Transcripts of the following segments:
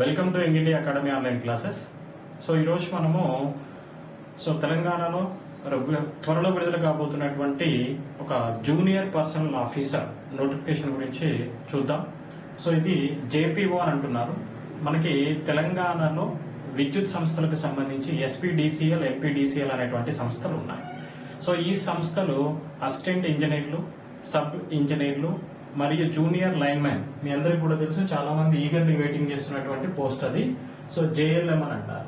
Welcome to Young Academy online classes so ఈరోజు మనము so తెలంగాణలో త్వరలో విడుదల కాబోతున్నటువంటి ఒక జూనియర్ పర్సనల్ ఆఫీసర్ నోటిఫికేషన్ గురించి చూద్దాం. సో ఇది జేపీఓ అని అంటున్నారు. మనకి తెలంగాణలో విద్యుత్ సంస్థలకు సంబంధించి ఎస్పీడీసీఎల్ ఎంపీడీసీఎల్ అనేటువంటి సంస్థలు ఉన్నాయి. సో ఈ సంస్థలు అసిస్టెంట్ ఇంజనీర్లు సబ్ ఇంజనీర్లు మరియు జూనియర్ లైన్ మ్యాన్ మీ అందరికి కూడా తెలుసు చాలా మంది ఈగర్లీ వెయిటింగ్ చేస్తున్నటువంటి పోస్ట్ అది. సో జేఎల్ఎం అని అంటారు.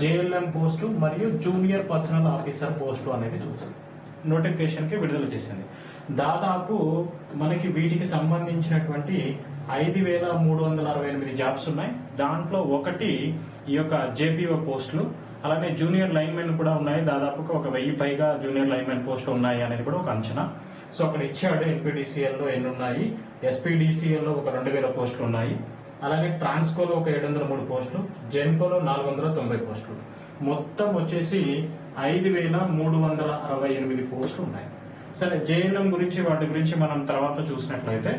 జేఎల్ఎం పోస్టు మరియు జూనియర్ పర్సనల్ ఆఫీసర్ పోస్టు అనేది చూసి. నోటిఫికేషన్కి విడుదల చేసింది. దాదాపు మనకి వీటికి సంబంధించినటువంటి ఐదు వేల మూడు వందల అరవై ఎనిమిది జాబ్స్ ఉన్నాయి. దాంట్లో ఒకటి ఈ యొక్క జేపీఓ పోస్టులు అలానే జూనియర్ లైన్మెన్ కూడా ఉన్నాయి. దాదాపుగా ఒక వెయ్యి పైగా జూనియర్ లైన్మెన్ పోస్టులు ఉన్నాయి అనేది కూడా ఒక అంచనా. సో అక్కడ ఇచ్చాడు ఎన్పిడిసిఎల్లో ఎన్ని ఉన్నాయి ఎస్పీడిసిఎల్లో ఒక రెండు వేల పోస్టులు ఉన్నాయి అలాగే ట్రాన్స్కోలో ఒక ఏడు వందల మూడు పోస్టులు జెన్కోలో నాలుగు వందల తొంభై పోస్టులు. మొత్తం వచ్చేసి ఐదు వేల మూడు వందల అరవై ఎనిమిది పోస్టులు ఉన్నాయి సరే జేఎన్ఎం గురించి వాటి గురించి మనం తర్వాత చూసినట్లయితే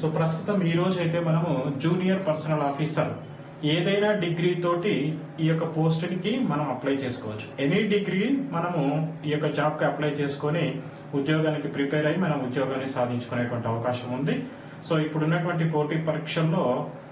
సో ప్రస్తుతం ఈ రోజు అయితే మనము జూనియర్ పర్సనల్ ఆఫీసర్ ఏదైనా డిగ్రీ తోటి ఈ యొక్క పోస్ట్కి మనం అప్లై చేసుకోవచ్చు. ఎనీ డిగ్రీ మనము ఈ యొక్క జాబ్కి అప్లై చేసుకొని ఉద్యోగానికి ప్రిపేర్ అయ్యి మనం ఉద్యోగాన్ని సాధించుకునేటువంటి అవకాశం ఉంది. సో ఇప్పుడున్నటువంటి పోటీ పరీక్షల్లో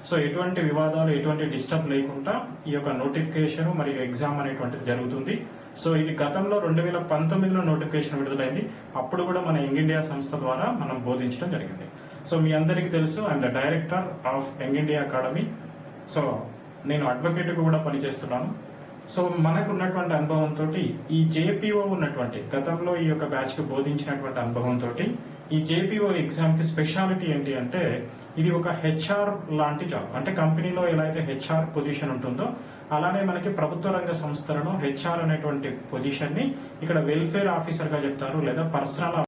సో ఎటువంటి వివాదాలు ఎటువంటి డిస్టర్బ్ లేకుండా ఈ యొక్క నోటిఫికేషన్ మరియు ఎగ్జామ్ అనేటువంటిది జరుగుతుంది. సో ఇది గతంలో రెండు వేల పంతొమ్మిదిలో నోటిఫికేషన్ విడుదలైంది. అప్పుడు కూడా మన యంగ్ ఇండియా సంస్థ ద్వారా మనం బోధించడం జరిగింది. సో మీ అందరికీ తెలుసు I'm the director of Young India Academy. So నేను అడ్వకేట్ కూడా పనిచేస్తున్నాను. సో మనకు ఉన్నటువంటి అనుభవంతో ఈ జేపీఓ ఉన్నటువంటి గతంలో ఈ యొక్క బ్యాచ్కి బోధించినటువంటి అనుభవంతో ఈ జేపీఓ ఎగ్జామ్కి స్పెషాలిటీ ఏంటి అంటే ఇది ఒక హెచ్ఆర్ లాంటి జాబ్ అంటే కంపెనీలో ఎలా అయితే హెచ్ఆర్ పొజిషన్ ఉంటుందో అలానే మనకి ప్రభుత్వ రంగ సంస్థలను హెచ్ఆర్ అనేటువంటి పొజిషన్ని ఇక్కడ వెల్ఫేర్ ఆఫీసర్గా చెప్తారు లేదా పర్సనల్